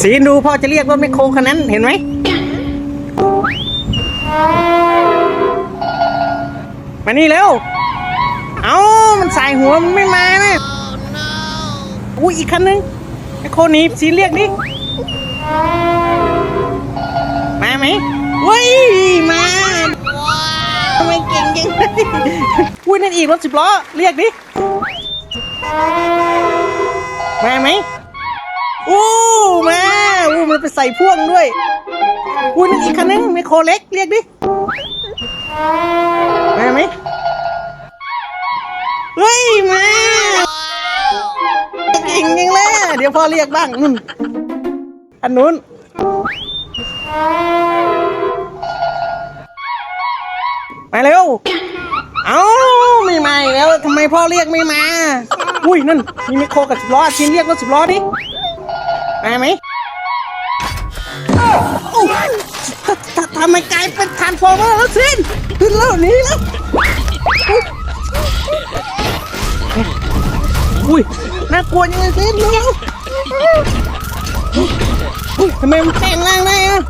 สีนดูพ่อจะเรียกรถแมคโครคันนั้นเห็นไหม มานี่เร็ว เอามันสายหัวมันไม่มานะ อุ้ยอีกคันนึงแมคโครหนีสีเรียกดิมาไหมเว้ยมาทำไมเก่งจังอุ้ยนั่นอีกรถสิบล้อเรียกดิมาไหมอู้ มันไปใส่พ่วงด้วยอู้นั่นอีกคันนึงไมโครเล็กเรียกดิมาไหมเฮ้ยมาเก่งจังเลยเดี๋ยวพ่อเรียกบ้างนู่นอันนู้นมาเร็วเอ้าไม่มาแล้วทำไมพ่อเรียกไม่มา อุ้ยนั่นมีไมโครกับสิบล้อชินเรียกรถสิบล้อดิมาไหม ทำไมกลายเป็นทานฟอร์เมอร์แล้วสินขึ้นแล้วหนีแล้วอุ้ยน่ากลัวยังไงสินเร็วทำไมมันแปลงร่างได้อะ